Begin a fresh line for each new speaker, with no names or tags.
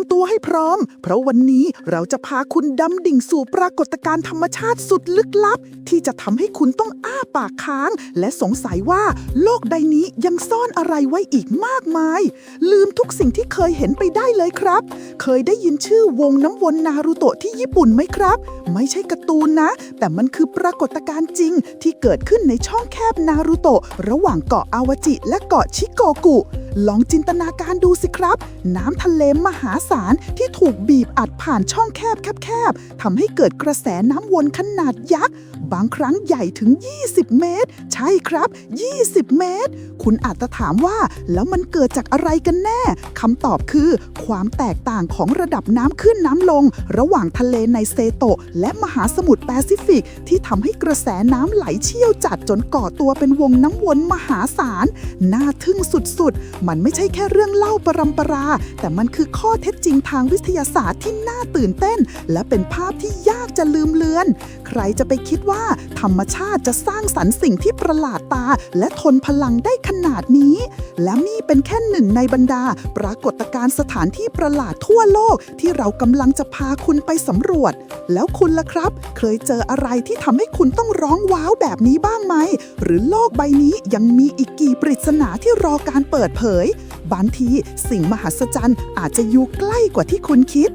มตัวให้พร้อม เพราะวันนี้เราจะพาคุณดำดิ่งสู่ปรากฏการณ์ธรรมชาติสุดลึกลับ ที่จะทำให้คุณต้องอ้าปากค้าง และสงสัยว่าโลกใบนี้ยังซ่อนอะไรไว้อีกมากมาย ลืมทุกสิ่งที่เคยเห็นไปได้เลยครับ เคยได้ยินชื่อวงน้ำวนนารูโตะที่ญี่ปุ่นไหมครับ ไม่ใช่การ์ตูนนะ แต่มันคือปรากฏการณ์จริงที่เกิดขึ้นในช่องแคบนารูโตะระหว่างเกาะอาวาจิและเกาะชิโกกุ ลองจินตนาการดูสิครับ น้ำทะเลมหาศาลที่ถูกบีบอัดผ่านช่องแคบแคบๆทำให้เกิดกระแสน้ำวนขนาดยักษ์ บางครั้งใหญ่ถึง 20 เมตร ใช่ครับ 20 เมตร คุณอาจจะถามว่าแล้วมันเกิดจากอะไรกันแน่คำตอบคือความแตกต่างของระดับน้ำขึ้นน้ำลง ระหว่างทะเลในเซโตะ และมหาสมุทรแปซิฟิก ที่ทำให้กระแสน้ำไหลเชี่ยวจัดจนก่อตัวเป็นวงน้ำวนมหาศาลน่าทึ่งสุดๆมันไม่ใช่แค่เรื่องเล่าปรำปรา แต่มันคือข้อเท็จจริงทางวิทยาศาสตร์ที่น่าตื่นเต้น และเป็นภาพที่ยากจะลืมเลือน ใครจะไปคิดว่า ธรรมชาติจะสร้างสรรค์สิ่งที่ประหลาดตา และทนพลังได้ขนาดนี้ และนี่เป็นแค่หนึ่งในบรรดา ปรากฏการณ์สถานที่ประหลาดทั่วโลก ที่เรากำลังจะพาคุณไปสำรวจ แล้วคุณล่ะครับ เคยเจออะไรที่ทำให้คุณต้องร้องว้าวแบบนี้บ้างไหม หรือโลกใบนี้ยังมีอีกกี่ปริศนาที่รอการเปิดเผย บางทีสิ่งมหัศจรรย์อาจจะอยู่ใกล้กว่าที่คุณคิด